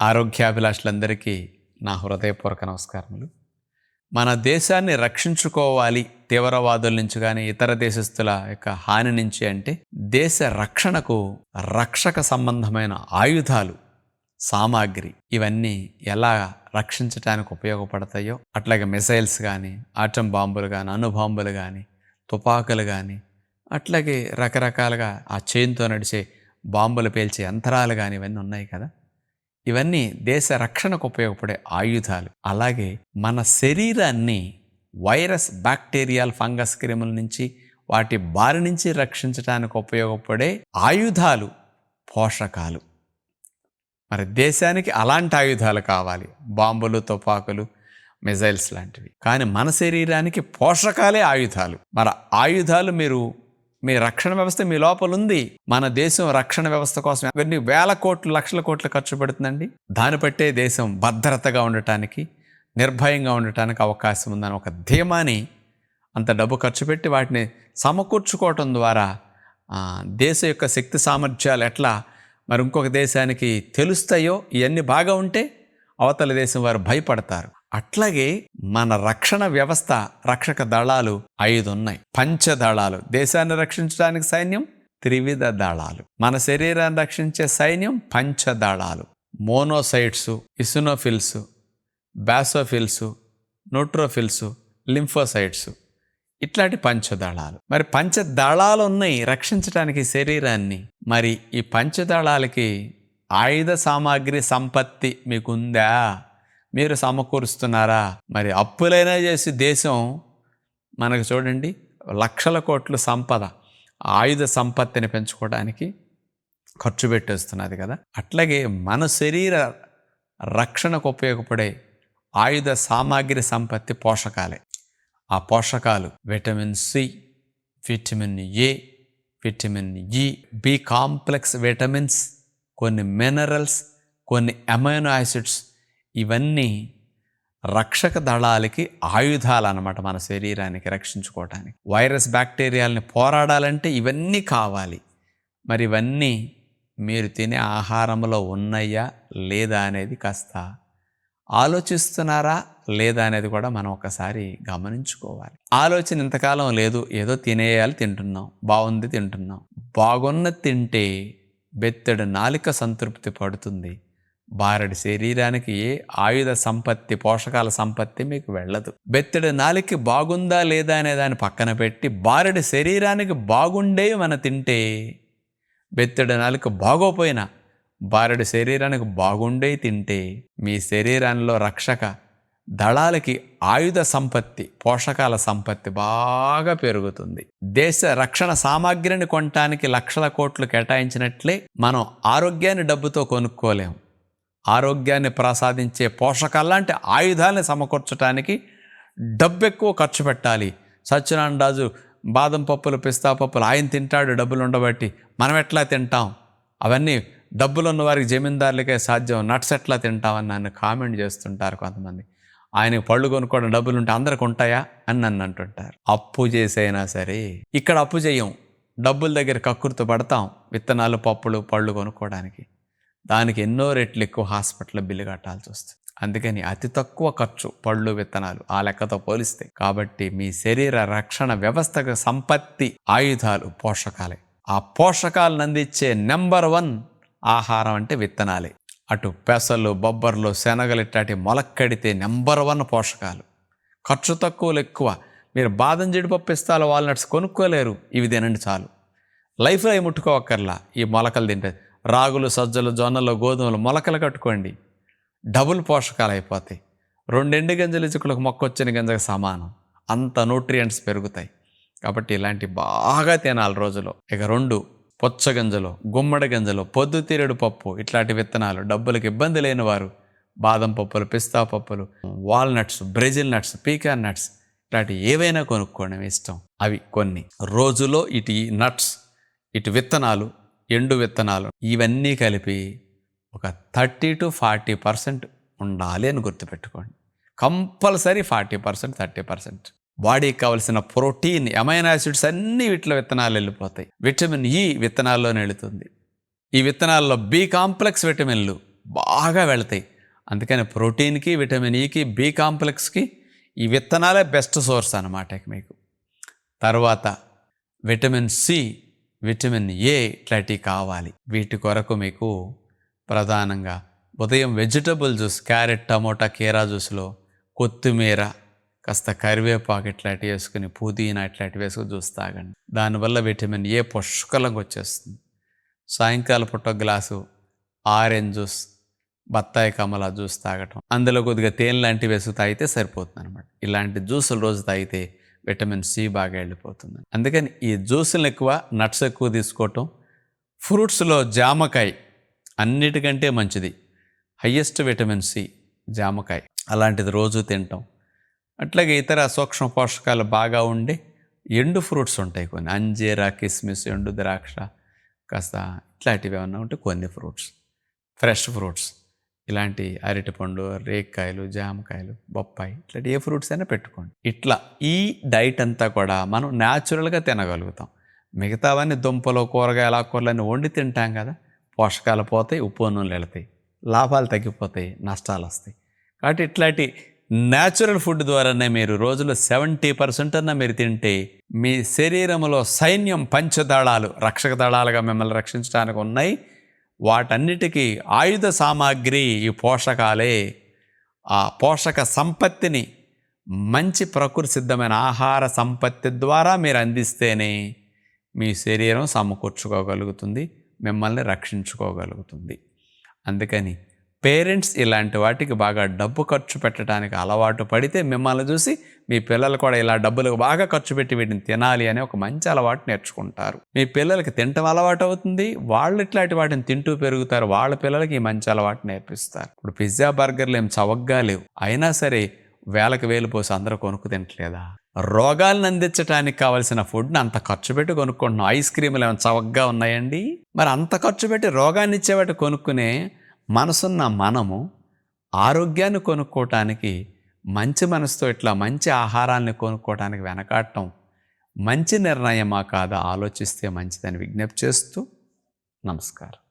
ఆరోగ్యాభిలాషులందరికీ నా హృదయపూర్వక నమస్కారములు. మన దేశాన్ని రక్షించుకోవాలి తీవ్రవాదుల నుంచి కానీ ఇతర దేశస్తుల యొక్క హాని నుంచి అంటే దేశ రక్షణకు రక్షక సంబంధమైన ఆయుధాలు సామాగ్రి ఇవన్నీ ఎలా రక్షించడానికి ఉపయోగపడతాయో అట్లాగే మిసైల్స్ కానీ ఆటం బాంబులు కానీ అణుబాంబులు కానీ తుపాకులు కానీ అట్లాగే రకరకాలుగా ఆ చేయింతో నడిచే బాంబులు పేల్చే యంత్రాలు కానీ ఇవన్నీ ఉన్నాయి కదా. ఇవన్నీ దేశ రక్షణకు ఉపయోగపడే ఆయుధాలు. అలాగే మన శరీరాన్ని వైరస్ బ్యాక్టీరియాల్ ఫంగస్ క్రిముల నుంచి వాటి బారి నుంచి రక్షించడానికి ఉపయోగపడే ఆయుధాలు పోషకాలు. మరి దేశానికి అలాంటి ఆయుధాలు కావాలి. బాంబులు తుపాకులు మిజైల్స్ లాంటివి. కానీ మన శరీరానికి పోషకాలే ఆయుధాలు. మరి ఆయుధాలు మీరు మీ రక్షణ వ్యవస్థ మీ లోపల ఉంది. మన దేశం రక్షణ వ్యవస్థ కోసం కొన్ని వేల కోట్లు లక్షల కోట్లు ఖర్చు పెడుతుందండి? దాన్ని బట్టే దేశం భద్రతగా ఉండటానికి నిర్భయంగా ఉండటానికి అవకాశం ఉందని ఒక ధీమాని అంత డబ్బు ఖర్చు పెట్టి వాటిని సమకూర్చుకోవటం ద్వారా దేశ దేశం యొక్క శక్తి సామర్థ్యాలు ఎట్లా మరి ఇంకొక దేశానికి తెలుస్తాయో ఇవన్నీ బాగా ఉంటే అవతల దేశం వారు భయపడతారు. అట్లాగే మన రక్షణ వ్యవస్థ రక్షక దళాలు ఐదు ఉన్నాయి పంచదళాలు. దేశాన్ని రక్షించడానికి సైన్యం త్రివిధ దళాలు. మన శరీరాన్ని రక్షించే సైన్యం పంచదళాలు. Monocytes eosinophils basophils neutrophils lymphocytes. ఇట్లాంటి పంచదళాలు. మరి పంచదళాలు ఉన్నాయి రక్షించడానికి శరీరాన్ని. మరి ఈ పంచదళాలకి ఆయుధ సామాగ్రి సంపత్తి మీకుందా? మీరు సమకూరుస్తున్నారా? మరి అప్పులైనా చేసి దేశం మనకు చూడండి లక్షల కోట్లు సంపద ఆయుధ సంపత్తిని పెంచుకోవడానికి ఖర్చు పెట్టేస్తున్నది కదా. అట్లాగే మన శరీర రక్షణకు ఉపయోగపడే ఆయుధ సామాగ్రి సంపత్తి పోషకాలే. ఆ పోషకాలు vitamin C vitamin A vitamin E B complex vitamins కొన్ని మినరల్స్ కొన్ని అమైనో యాసిడ్స్ ఇవన్నీ రక్షక దళాలకి ఆయుధాలు అన్నమాట మన శరీరానికి రక్షించుకోవటానికి. వైరస్ బ్యాక్టీరియాలని పోరాడాలంటే ఇవన్నీ కావాలి. మరి ఇవన్నీ మీరు తినే ఆహారంలో ఉన్నాయా లేదా అనేది కాస్త ఆలోచిస్తున్నారా లేదా అనేది కూడా మనం ఒకసారి గమనించుకోవాలి. ఆలోచన ఇంతకాలం లేదు ఏదో తినేయాలి తింటున్నాం బాగుంది తింటున్నాం. బాగున్న తింటే బెత్తడు నాలిక సంతృప్తి పడుతుంది. బారడి శరీరానికి ఏ ఆయుధ సంపత్తి పోషకాల సంపత్తి మీకు వెళ్ళదు. బెత్తడి నాలికి బాగుందా లేదా అనే దాన్ని పక్కన పెట్టి బారడి శరీరానికి బాగుండే మన తింటే బెత్తడి నాలుక బాగోపోయినా బారడి శరీరానికి బాగుండే తింటే మీ శరీరంలో రక్షక దళాలకి ఆయుధ సంపత్తి పోషకాల సంపత్తి బాగా పెరుగుతుంది. దేశ రక్షణ సామాగ్రిని కొనటానికి లక్షల కోట్లు కేటాయించినట్లే మనం ఆరోగ్యాన్ని డబ్బుతో కొనుక్కోలేం. ఆరోగ్యాన్ని ప్రసాదించే పోషకాలాంటి ఆయుధాలని సమకూర్చడానికి డబ్బు ఎక్కువ ఖర్చు పెట్టాలి. సత్యనారాయణ రాజు బాదం పప్పులు పిస్తా పప్పులు ఆయన తింటాడు డబ్బులు ఉండబట్టి మనం ఎట్లా తింటాం? అవన్నీ డబ్బులున్న వారికి జమీందారులకే సాధ్యం నట్స్ ఎట్లా తింటామని నన్ను కామెంట్ చేస్తుంటారు కొంతమంది. ఆయనకు పళ్ళు కొనుక్కోవడం డబ్బులు ఉంటే అందరికి ఉంటాయా అని నన్ను అంటుంటారు. అప్పు చేసైనా సరే ఇక్కడ అప్పు చేయం డబ్బుల దగ్గర కక్కుర్తు పడతాం విత్తనాలు పప్పులు పళ్ళు కొనుక్కోవడానికి. దానికి ఎన్నో రెట్లు ఎక్కువ హాస్పిటల్ బిల్లు కట్టాల్సి వస్తుంది. అందుకని అతి తక్కువ ఖర్చు పళ్ళు విత్తనాలు ఆ లెక్కతో పోలిస్తే. కాబట్టి మీ శరీర రక్షణ వ్యవస్థకు సంపత్తి ఆయుధాలు పోషకాలే. ఆ పోషకాలను అందించే నెంబర్ వన్ ఆహారం అంటే విత్తనాలే. అటు పెసలు బొబ్బర్లు శనగలు ఇట్లాంటి మొలక్కడితే నెంబర్ వన్ పోషకాలు. ఖర్చు తక్కువలు ఎక్కువ. మీరు బాదం జీడిపప్పు ఇస్తాలు వాల్నట్స్ కొనుక్కోలేరు. ఇవి తినండి చాలు. లైఫ్లో అవి ముట్టుకోవక్కర్లా. ఈ మొలకలు తింటే రాగులు సజ్జలు జొన్నలు గోధుమలు మొలకలు కట్టుకోండి. డబుల్ పోషకాలు అయిపోతాయి. రెండెండు గింజలు ఇచ్చుకులకు మొక్క వచ్చిన గింజకు సమానం. అంత న్యూట్రియంట్స్ పెరుగుతాయి. కాబట్టి ఇలాంటి బాగా తినాలి రోజులో. ఇక రెండు పుచ్చగింజలు గుమ్మడి గింజలు పొద్దుతీరుడు పప్పు ఇట్లాంటి విత్తనాలు డబ్బులకు ఇబ్బంది లేని వారు బాదం పప్పులు పిస్తా పప్పులు walnuts Brazil nuts pecan nuts ఇట్లాంటి ఏవైనా కొనుక్కోవడం ఇష్టం. అవి కొన్ని. రోజులో ఇటు ఈ నట్స్ ఇటు విత్తనాలు ఎండు విత్తనాలు. ఇవన్నీ కలిపి ఒక థర్టీ టు ఫార్టీ పర్సెంట్ ఉండాలి అని గుర్తుపెట్టుకోండి. Compulsory forty percent thirty percent. బాడీకి కావలసిన ప్రోటీన్ అమైనో యాసిడ్స్ అన్ని వీటిలో విత్తనాలు వెళ్ళిపోతాయి. విటమిన్ ఈ విత్తనాల్లోనే వెళుతుంది. ఈ విత్తనాల్లో బి కాంప్లెక్స్ విటమిన్లు బాగా వెళతాయి. అందుకని ప్రోటీన్కి విటమిన్ ఈకి బి కాంప్లెక్స్కి ఈ విత్తనాలే బెస్ట్ సోర్స్ అనమాట మీకు. తర్వాత విటమిన్ సి విటమిన్ ఏ ఇట్లాంటివి కావాలి. వీటి కొరకు మీకు ప్రధానంగా ఉదయం వెజిటబుల్ జ్యూస్ క్యారెట్ టమోటా కీరా జ్యూస్లో కొత్తిమీర కాస్త కరివేపాకు ఇట్లాంటివి వేసుకుని పుదీనా ఇట్లాంటివి వేసుకుని జ్యూస్ తాగండి. దానివల్ల విటమిన్ ఏ పుష్కలంగా వచ్చేస్తుంది. సాయంకాల పుట్ట గ్లాసు ఆరెంజ్ జ్యూస్ బత్తాయి కమల జ్యూస్ తాగటం. అందులో కొద్దిగా తేనె లాంటివి వేసుకు తాగితే సరిపోతుంది అనమాట ఇలాంటి జ్యూసులు రోజు తాగితే విటమిన్ సి బాగా వెళ్ళిపోతుంది. అందుకని ఈ జ్యూసులు ఎక్కువ నట్స్ ఎక్కువ తీసుకోవటం ఫ్రూట్స్లో జామకాయ అన్నిటికంటే మంచిది. హయ్యెస్ట్ విటమిన్ సి జామకాయ. అలాంటిది రోజు తింటాం. అట్లాగే ఇతర సూక్ష్మ పోషకాలు బాగా ఉండి ఎండు ఫ్రూట్స్ ఉంటాయి కొన్ని. అంజీరా కిస్మిస్ ఎండు ద్రాక్ష కాస్త ఇట్లాంటివి ఏమన్నా ఉంటే కొన్ని ఫ్రూట్స్ ఫ్రెష్ ఫ్రూట్స్. ఇలాంటి అరటిపండు రేక్కాయలు జామకాయలు బొప్పాయి ఇట్లాంటి ఏ ఫ్రూట్స్ అయినా పెట్టుకోండి. ఇట్లా ఈ డైట్ అంతా కూడా మనం న్యాచురల్గా తినగలుగుతాం. మిగతావన్నీ దుంపలు కూరగాయలు ఆకుకూరలన్నీ వండి తింటాం కదా. పోషకాలు పోతాయి ఉప్పు నూనెలు వెళతాయి. లాభాలు తగ్గిపోతాయి నష్టాలు వస్తాయి. కాబట్టి ఇట్లాంటి న్యాచురల్ ఫుడ్ ద్వారానే మీరు రోజులో సెవెంటీ పర్సెంట్ అన్న మీరు తింటే మీ శరీరంలో సైన్యం పంచదళాలు రక్షక దళాలుగా మిమ్మల్ని రక్షించడానికి ఉన్నాయి. వాటన్నిటికీ ఆయుధ సామాగ్రి ఈ పోషకాలే. ఆ పోషక సంపత్తిని మంచి ప్రకృతి సిద్ధమైన ఆహార సంపత్తి ద్వారా మీరు అందిస్తేనే మీ శరీరం సమకూర్చుకోగలుగుతుంది మిమ్మల్ని రక్షించుకోగలుగుతుంది. అందుకని పేరెంట్స్ ఇలాంటి వాటికి బాగా డబ్బు ఖర్చు పెట్టడానికి అలవాటు పడితే మిమ్మల్ని చూసి మీ పిల్లలు కూడా ఇలా డబ్బులు బాగా ఖర్చు పెట్టి వీటిని తినాలి అనే ఒక మంచి అలవాటు నేర్చుకుంటారు. మీ పిల్లలకి తినటం అలవాటు అవుతుంది. వాళ్ళు ఇట్లాంటి వాటిని తింటూ పెరుగుతారు. వాళ్ళ పిల్లలకి ఈ మంచి అలవాటు నేర్పిస్తారు. ఇప్పుడు పిజ్జా బర్గర్లు ఏం చవగ్గా లేవు. అయినా సరే వేలకు వేలు పోసి అందరూ కొనుక్కు తింటలేదా రోగాలను అందించడానికి కావలసిన ఫుడ్ని అంత ఖర్చు పెట్టి కొనుక్కుంటున్నాం. ఐస్ క్రీములు ఏమైనా చవకగా ఉన్నాయండి? మరి అంత ఖర్చు పెట్టి రోగాన్ని ఇచ్చేవాటి కొనుక్కునే మనసున్న మనము ఆరోగ్యాన్ని కొనుక్కోవటానికి మంచి మనసుతో ఇట్లా మంచి ఆహారాన్ని కొనుక్కోవటానికి వెనకాడటం మంచి నిర్ణయమా కాదా ఆలోచిస్తే మంచిదని విజ్ఞప్తి చేస్తూ నమస్కారం.